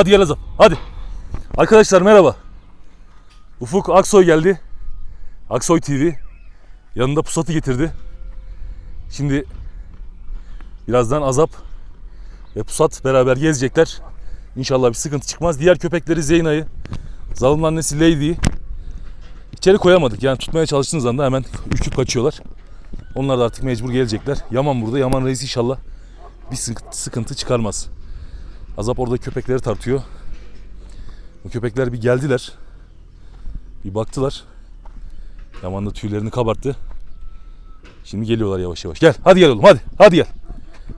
Hadi gel Azap. Hadi. Arkadaşlar merhaba. Ufuk Aksoy geldi. Aksoy TV. Yanında pusatı getirdi. Şimdi birazdan Azap ve Pusat beraber gezecekler. İnşallah bir sıkıntı çıkmaz. Diğer köpekleri Zeyna'yı, Zalım'ın annesi Lady'yi içeri koyamadık. Yani tutmaya çalıştığınız anda hemen ürküp kaçıyorlar. Onlar da artık mecbur gelecekler. Yaman burada. Yaman reis inşallah bir sıkıntı, çıkarmaz. Azap orada köpekleri tartıyor. Bu köpekler bir geldiler. Bir baktılar. Yaman da tüylerini kabarttı. Şimdi geliyorlar yavaş yavaş. Gel hadi gel oğlum hadi. Hadi gel.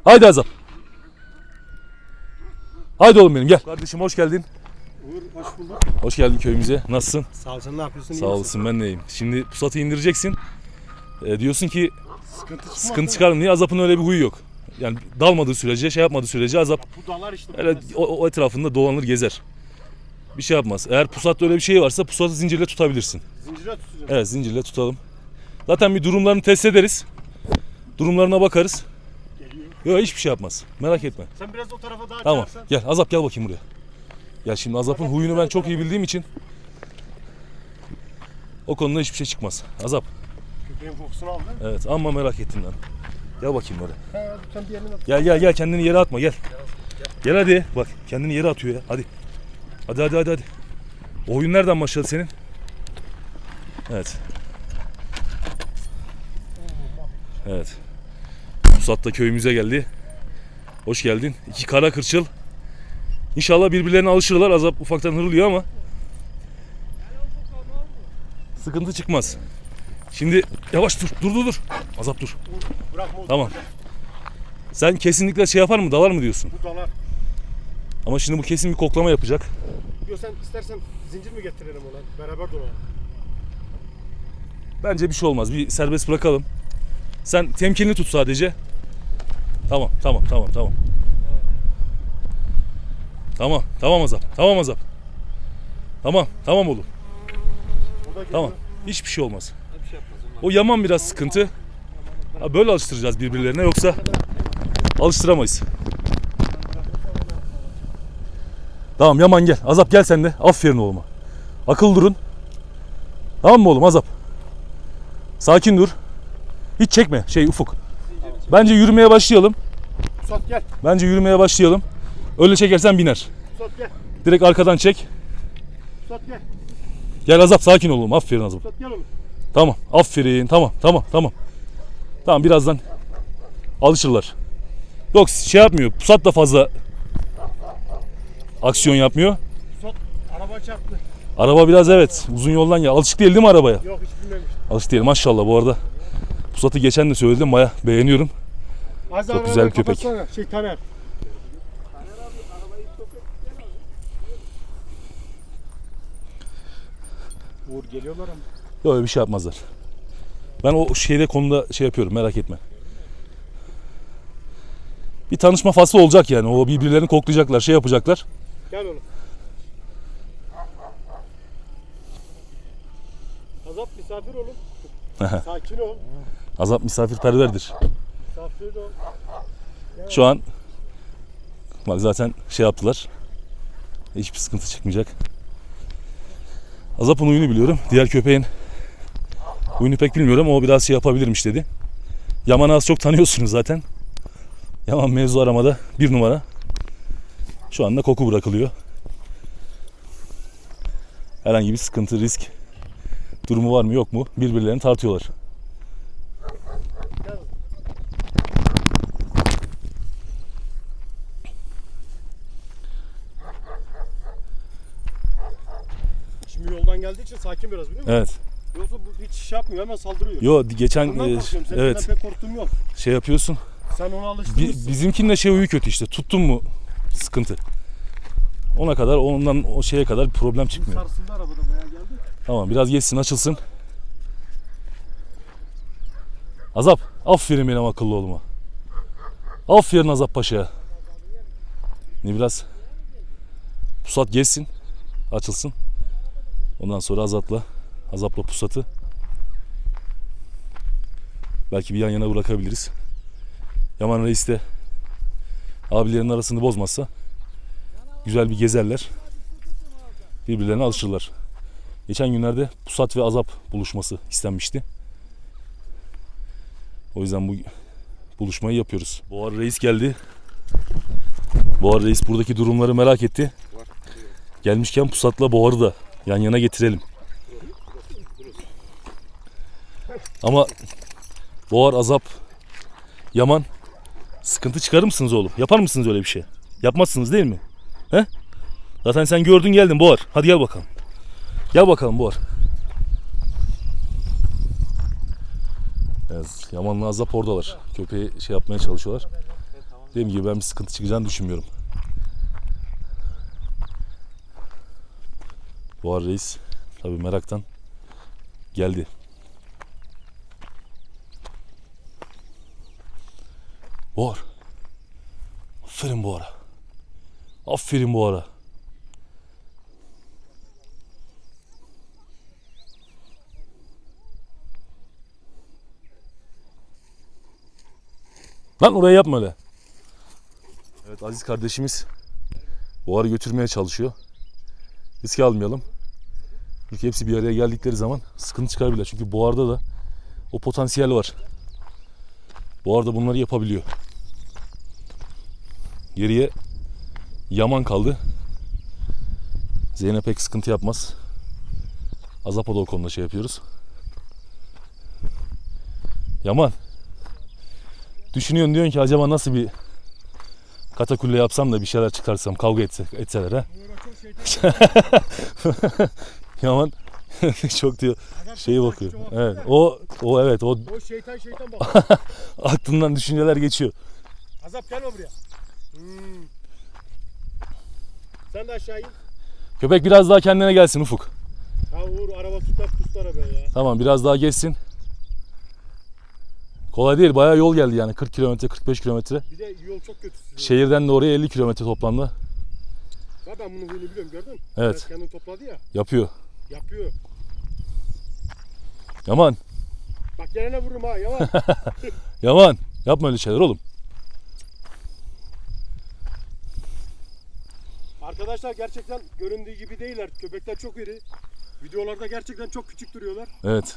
Haydi Azap. Haydi oğlum benim gel. Kardeşim hoş geldin. Uğur hoş bulduk. Hoş geldin köyümüze. Nasılsın? Sağ ol sen ne yapıyorsun? Sağ olasın ben deyim. Şimdi pusatı indireceksin. Ee, diyorsun ki Sıkıntı sıkıntı çıkar mı diye Azap'ın öyle bir huyu yok. Yani dalmadığı sürece şey yapmadığı sürece Azap Bu dalar işte. öyle o, o etrafında dolanır gezer. Bir şey yapmaz. Eğer pusatta öyle bir şey varsa pusatı zincirle tutabilirsin. Zincire tutacağım. Evet zincirle tutalım. Zaten bir durumlarını test ederiz. Durumlarına bakarız. Geliyor. Yok hiçbir şey yapmaz. Merak etme. Sen biraz o tarafa daha Tamam. çağırsan. Gel Azap gel bakayım buraya. Gel şimdi Azap'ın huyunu ben çok iyi bildiğim için o konuda hiçbir şey çıkmaz. Azap. Köpeğin kokusunu aldın. Evet ama merak ettim ben. Gel bakayım böyle. Gel gel gel kendini yere atma gel. Gel hadi. Bak kendini yere atıyor ya. Hadi. Hadi hadi hadi hadi. O oyun nereden başladı senin? Evet. Evet. Pusat da köyümüze geldi. Hoş geldin. İki kara kırçıl. İnşallah birbirlerine alışırlar. Azap ufaktan hırlıyor ama. Sıkıntı çıkmaz. Şimdi yavaş dur. Dur dur dur. Azap dur. Bırakma Tamam. Sen kesinlikle şey yapar mı? Dalar mı diyorsun? Bu dalar. Ama şimdi bu kesin bir koklama yapacak. Diyor sen istersen zincir mi getirelim ona? Beraber dolanalım. Bence bir şey olmaz. Bir serbest bırakalım. Sen temkinli tut sadece. Tamam, tamam, tamam, tamam. Tamam, tamam Azap. Tamam Azap. Tamam, tamam oğlum. Tamam. Hiçbir şey olmaz. Bir şey yapmaz onlar. O yaman biraz sıkıntı. Ha, böyle alıştıracağız birbirlerine yoksa alıştıramayız. Tamam Yaman gel. Azap gel sen de. Aferin oğluma. Akıl durun. Tamam mı oğlum Azap? Sakin dur. Hiç çekme şey Ufuk. Bence yürümeye başlayalım. Pusat gel. Bence yürümeye başlayalım. Öyle çekersen biner. Pusat gel. Direkt arkadan çek. Pusat gel. Gel Azap sakin ol oğlum. Aferin Azap. Pusat gel oğlum. Tamam. Aferin. Tamam. Tamam. Tamam. Tamam birazdan alışırlar. Yok şey yapmıyor. Pusat da fazla aksiyon yapmıyor. Pusat araba çarptı. Araba biraz evet uzun yoldan ya. Alışık değil değil mi arabaya? Yok hiç bilmemiş. Alışık değil maşallah bu arada. Pusat'ı geçen de söyledim baya beğeniyorum. Az Çok güzel bir köpek. Şey Taner. Uğur geliyorlar ama. Yok öyle bir şey yapmazlar. Ben o şeyde konuda şey yapıyorum merak etme. Bir tanışma faslı olacak yani. O birbirlerini koklayacaklar, şey yapacaklar. Gel oğlum. Azap misafir olun. Sakin ol. Azap misafirperverdir. Misafir ol. Şu an bak zaten şey yaptılar. Hiçbir sıkıntı çıkmayacak. Azap'ın huyunu biliyorum. Diğer köpeğin huyunu pek bilmiyorum ama o biraz şey yapabilirmiş dedi. Yaman'ı az çok tanıyorsunuz zaten. Yaman mevzu aramada bir numara. Şu anda koku bırakılıyor. Herhangi bir sıkıntı, risk durumu var mı yok mu birbirlerini tartıyorlar. Şimdi yoldan geldiği için sakin biraz biliyor musun? Evet. Hiç şey yapmıyor hemen saldırıyor. Yo geçen e, korkuyorum. Senin evet pek korktuğum yok. şey yapıyorsun. Sen Bi- alıştırmışsın. bizimkinin de şey huyu kötü işte. Tuttun mu sıkıntı. Ona kadar ondan o şeye kadar bir problem çıkmıyor. Sarsıldı arabada bayağı geldi. Tamam biraz geçsin açılsın. Azap aferin benim akıllı oğluma. Aferin Azap Paşa'ya. Ne biraz pusat geçsin açılsın. Ondan sonra Azap'la Azap'la pusatı belki bir yan yana bırakabiliriz. Yaman Reis de abilerin arasını bozmazsa güzel bir gezerler. Birbirlerine alışırlar. Geçen günlerde pusat ve azap buluşması istenmişti. O yüzden bu buluşmayı yapıyoruz. Boğar Reis geldi. Boğar Reis buradaki durumları merak etti. Gelmişken pusatla Boğar'ı da yan yana getirelim. Ama Boğar, Azap, Yaman sıkıntı çıkarır mısınız oğlum? Yapar mısınız öyle bir şey? Yapmazsınız değil mi? He? Zaten sen gördün geldin Boğar. Hadi gel bakalım. Gel bakalım Boğar. Evet, Yaman'la Azap oradalar. Köpeği şey yapmaya çalışıyorlar. Dediğim gibi ben bir sıkıntı çıkacağını düşünmüyorum. Boğar Reis tabi meraktan geldi. Boğar. Aferin Boğar'a. Aferin Boğar'a. Lan oraya yapma öyle. Evet Aziz kardeşimiz Boğar'ı götürmeye çalışıyor. Riske almayalım. Çünkü hepsi bir araya geldikleri zaman sıkıntı çıkarabilir. Çünkü Boğar'da da o potansiyel var. Boğar da bunları yapabiliyor. Geriye Yaman kaldı. Zeynep pek sıkıntı yapmaz. Azap'a da o konuda şey yapıyoruz. Yaman. Düşünüyorsun diyorsun ki acaba nasıl bir katakulle yapsam da bir şeyler çıkarsam kavga etse, etseler ha. Yaman çok diyor şeyi bakıyor. Evet o o evet o O şeytan şeytan bak. aklından düşünceler geçiyor. Azap gelme buraya. Hmm. Sen de aşağı in. Köpek biraz daha kendine gelsin Ufuk. Ha Uğur araba tutar tut arabayı ya. Tamam biraz daha geçsin. Kolay değil bayağı yol geldi yani 40 kilometre 45 kilometre. Bir de yol çok kötü. Şehirden de oraya 50 kilometre toplamda Ya ben bunun huyunu biliyorum gördün mü? Evet. Biraz kendini topladı ya. yapıyor. Yapıyor. Yaman Bak gelene vururum ha yalan. Yaman yapma öyle şeyler oğlum. Arkadaşlar gerçekten göründüğü gibi değiller. Köpekler çok iri. Videolarda gerçekten çok küçük duruyorlar. Evet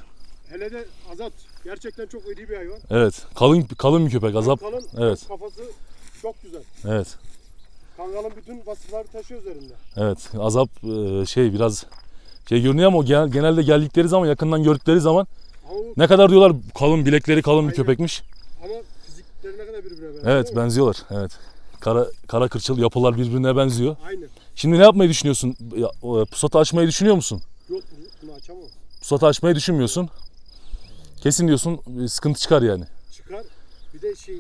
Hele de Azat gerçekten çok iri bir hayvan. evet kalın kalın bir köpek azap. Kalın, Evet. kafası çok güzel. Evet Kangalın bütün vasıfları taşıyor üzerinde. evet azap e, şey biraz şey görünüyor ama o genel- genelde geldikleri zaman yakından gördükleri zaman Ama, ne kadar diyorlar kalın bilekleri kalın bir Aynen. köpekmiş. ama fizikleri ne kadar birbirine benziyor. Evet benziyorlar. Evet. Kara kara kırçıl yapılar birbirine benziyor. Aynen. Şimdi ne yapmayı düşünüyorsun? Ya, o, pusatı açmayı düşünüyor musun? Yok bunu- açamam. Pusatı açmayı düşünmüyorsun. Kesin diyorsun e, sıkıntı çıkar yani. Çıkar. Bir de şey e,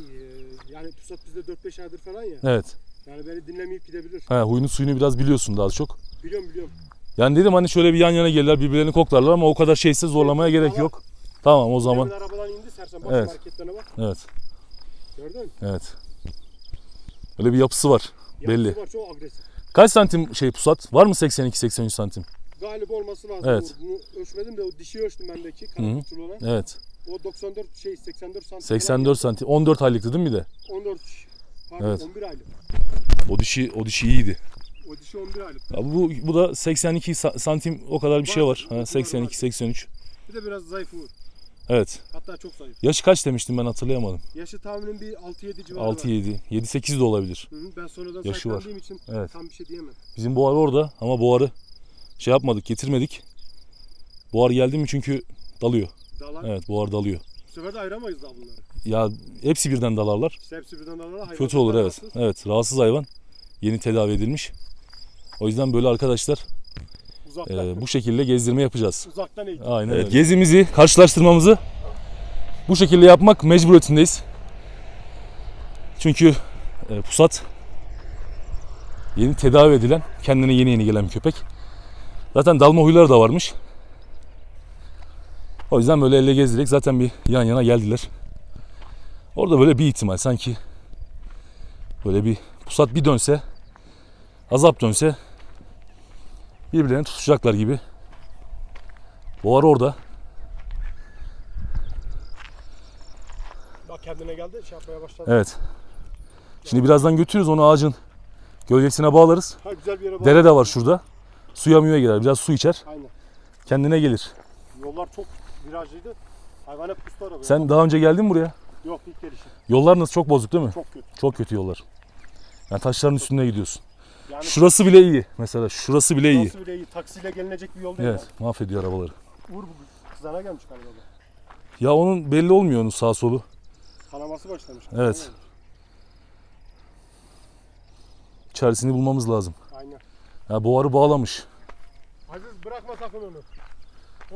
yani Pusat bizde 4-5 aydır falan ya. Evet. Yani beni dinlemeyip gidebilir. He, huyunu suyunu biraz biliyorsun daha çok. Biliyorum biliyorum. Yani dedim hani şöyle bir yan yana gelirler birbirlerini koklarlar ama o kadar şeyse zorlamaya gerek Tamam. yok. Tamam o zaman. Arabadan indi sersen bak Evet. hareketlerine bak. Evet. Gördün mü? Evet. Öyle bir yapısı var. Belli. Yapısı Var, çok agresif. Kaç santim şey pusat? Var mı 82-83 santim? Galiba olması lazım. Evet. Bunu ölçmedim de o dişi ölçtüm bendeki. Karakutçulu olan. Evet. O 94 şey 84 santim. 84 santim. 14 aylıktı değil mi bir de? 14 pardon Evet. 11 aylık. O dişi o dişi iyiydi. O dişi 11 aylık. Ya bu bu da 82 sa- santim o kadar bir şey Var, var. var, Ha, var. 82 83. Bir de biraz zayıf Uğur. Evet. Hatta çok zayıf. Yaşı kaç demiştim ben hatırlayamadım. Yaşı tahminim bir 6-7 civarı 6 var. 7 7 8 de olabilir. Hı hı, Ben sonradan Yaşı var. için Evet. tam bir şey diyemem. Bizim buhar orada ama buharı şey yapmadık, getirmedik. Buhar geldi mi çünkü dalıyor. Dalar. Evet, buhar dalıyor. Bu sefer de ayıramayız daha bunları. Ya hepsi birden dalarlar. İşte hepsi birden dalar. hayvan Kötü olur evet. rahatsız. Evet, rahatsız hayvan. Yeni tedavi edilmiş. O yüzden böyle arkadaşlar Uzaktan, e, bu şekilde gezdirme yapacağız. uzaktan eğitim. Aynen öyle. Gezimizi, karşılaştırmamızı bu şekilde yapmak mecburiyetindeyiz. Çünkü e, pusat yeni tedavi edilen, kendine yeni yeni gelen bir köpek. Zaten dalma huyları da varmış. O yüzden böyle elle gezdirdik. Zaten bir yan yana geldiler. Orada böyle bir ihtimal sanki böyle bir pusat bir dönse azap dönse birbirlerini tutacaklar gibi. Boğar orada. Bak kendine geldi şey yapmaya başladı. Evet. Şimdi birazdan götürürüz onu ağacın Gölgesine bağlarız. Ha güzel bir yere. Dere de var şurada. Suya müye girer. Biraz su içer. Aynen. Kendine gelir. Yollar çok virajlıydı. Hayvan hep kustu arabaya. Sen daha önce geldin mi buraya? Yok ilk gelişi. Yollar nasıl? Çok bozuk değil mi? Çok kötü. Çok kötü yollar. Yani taşların üstüne gidiyorsun. Yani Şurası bile iyi. Mesela şurası bile iyi. Nasıl bile iyi. Taksiyle gelinecek bir yol değil. Evet, mahvediyor arabaları. Yani. Uğur bu kızana gelmiş galiba. bu. Ya onun belli olmuyor onun sağ solu. Kanaması başlamış. Evet. Çaresini bulmamız lazım. Aynen. Ya bu arı bağlamış. Aziz bırakma sakın onu.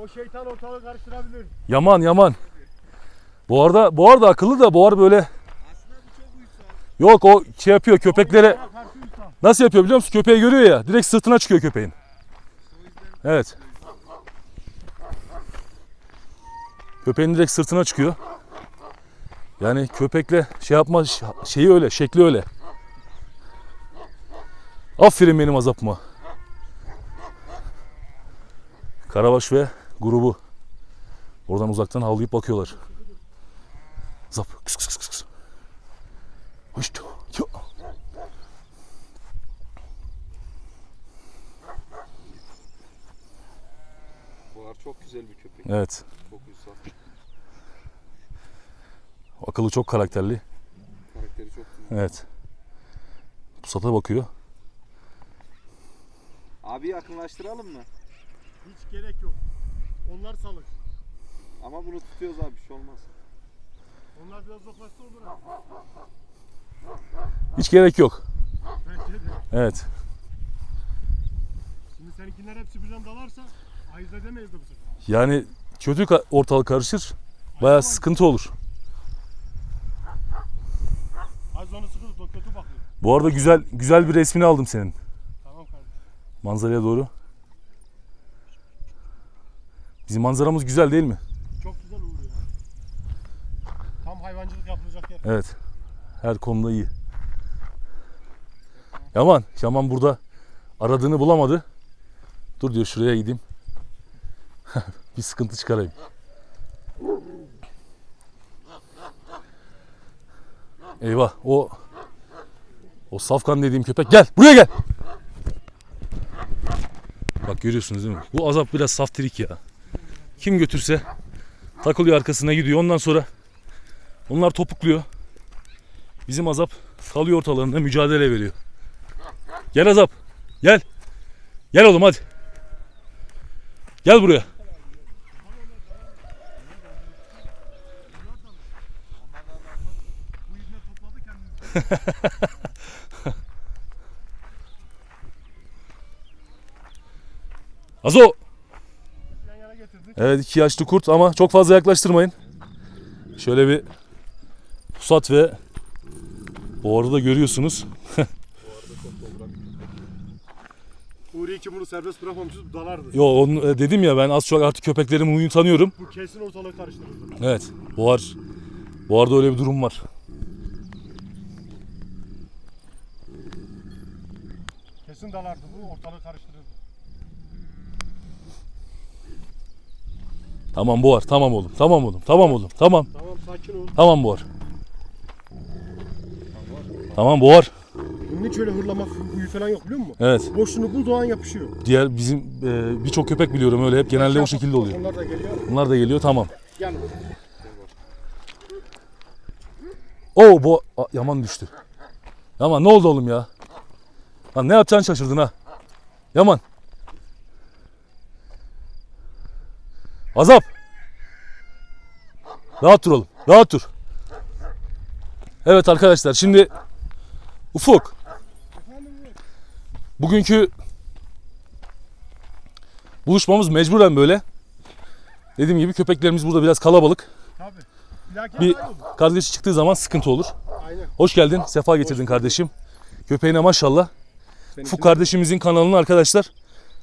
O şeytan ortalığı karıştırabilir. Yaman yaman. Bu arada bu arada akıllı da bu arı böyle Yok o şey yapıyor köpeklere karşı usta. Nasıl yapıyor biliyor musun? Köpeği görüyor ya direkt sırtına çıkıyor köpeğin. Evet. Köpeğin direkt sırtına çıkıyor. Yani köpekle şey yapma şeyi öyle, şekli öyle. Aferin benim azapıma. Karabaş ve grubu. Oradan uzaktan havlayıp bakıyorlar. Zap. Kıs kıs kıs kıs. Hoştu. Yo. Buhar çok güzel bir köpek. Evet. Çok uysal. Akıllı çok karakterli. Karakteri çok güzel. Evet. Pusata bakıyor. Abi yakınlaştıralım mı? Hiç gerek yok. Onlar salık. Ama bunu tutuyoruz abi bir şey olmaz. Onlar biraz uzaklaşsa olur ha. Hiç gerek yok. Bence de. Evet. Şimdi seninkiler hepsi birden dalarsa ayırt edemeyiz de bu sefer. Yani kötü ortalık karışır. Bayağı sıkıntı olur. Az onu sıkı tut, o kötü bakıyor. Bu arada güzel güzel bir resmini aldım senin. Tamam kardeşim. Manzaraya doğru. Bizim manzaramız güzel değil mi? Çok güzel Uğur ya. Tam hayvancılık yapılacak yer. Evet. Her konuda iyi. Yaman, Yaman burada aradığını bulamadı. Dur diyor şuraya gideyim. bir sıkıntı çıkarayım. Eyvah o o safkan dediğim köpek gel buraya gel. Bak görüyorsunuz değil mi? Bu azap biraz saftirik ya. Kim götürse takılıyor arkasına gidiyor. Ondan sonra onlar topukluyor. Bizim azap kalıyor ortalarında mücadele veriyor. Gel azap. Gel. Gel oğlum hadi. Gel buraya. Bu ibne topladı kendini. Azo. Evet iki yaşlı kurt ama çok fazla yaklaştırmayın. Şöyle bir pusat ve bu arada görüyorsunuz. Uğur'u iki bunu serbest bırakmamışız dalardı. Yo onu e, dedim ya ben az çok artık köpeklerimin huyunu tanıyorum. Bu kesin ortalığı karıştırır. Evet. Boğar. Boğar'da öyle bir durum var. Kesin dalardı bu ortalığı karıştırır. Tamam Boğar. Tamam oğlum. Tamam oğlum. Tamam oğlum. Tamam. Tamam sakin ol. Tamam Boğar. Tamam Boğar. Bunun hiç öyle hırlama huyu falan yok biliyor musun? Evet. Boşluğunu bulduğu an yapışıyor. Diğer bizim e, birçok köpek biliyorum öyle hep genelde o şekilde oluyor. Onlar da geliyor. Bunlar da geliyor tamam. Gel. Oo bu Aa, Yaman düştü. Yaman ne oldu oğlum ya? Lan ne yapacağını şaşırdın ha. Yaman. Azap. Rahat dur oğlum. Rahat dur. Evet arkadaşlar şimdi Ufuk. Bugünkü buluşmamız mecburen böyle. Dediğim gibi köpeklerimiz burada biraz kalabalık. Tabii. Bir kardeşi çıktığı zaman sıkıntı olur. Aynen. Hoş geldin. Sefa getirdin kardeşim. Köpeğine maşallah. Ufuk kardeşimizin kanalını arkadaşlar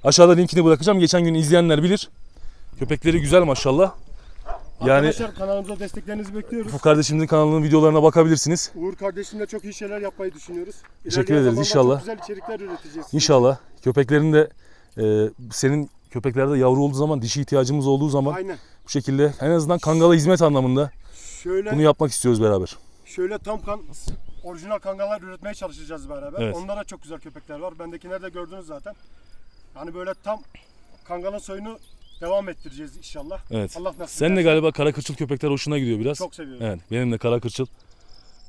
aşağıda linkini bırakacağım. Geçen gün izleyenler bilir. Köpekleri güzel maşallah. Yani Arkadaşlar kanalımıza desteklerinizi bekliyoruz. Ufuk kardeşimizin kanalının videolarına bakabilirsiniz. Uğur kardeşimle çok iyi şeyler yapmayı düşünüyoruz. Teşekkür İlerleyen ederiz, zamanda inşallah. Çok güzel içerikler üreteceğiz. İnşallah köpeklerin de e, senin köpeklerde yavru olduğu zaman, dişi ihtiyacımız olduğu zaman Aynen. bu şekilde en azından kangala hizmet anlamında Şöyle bunu yapmak istiyoruz beraber. şöyle tam kan orijinal kangallar üretmeye çalışacağız beraber. Evet. Onlara çok güzel köpekler var. Bendekileri de gördünüz zaten. Yani böyle tam kangalın soyunu devam ettireceğiz inşallah. Evet. Allah nasip Sen de galiba kara kırçıl köpekler hoşuna gidiyor biraz. Çok seviyorum. Evet benim de kara kırçıl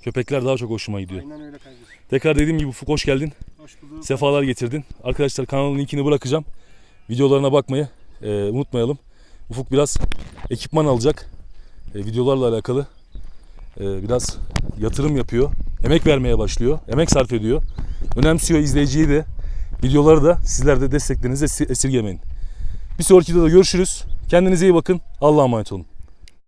köpekler daha çok hoşuma gidiyor. Aynen öyle kardeşim. Tekrar dediğim gibi Ufuk hoş geldin. Hoş bulduk. Sefalar getirdin. Arkadaşlar kanalın linkini bırakacağım. Videolarına bakmayı e, unutmayalım. Ufuk biraz ekipman alacak. E, videolarla alakalı. E, biraz yatırım yapıyor. Emek vermeye başlıyor. Emek sarf ediyor. Önemsiyor izleyiciyi de. Videoları da sizler de desteklerinizi esi- esirgemeyin. Bir sonraki videoda görüşürüz. Kendinize iyi bakın. Allah'a emanet olun.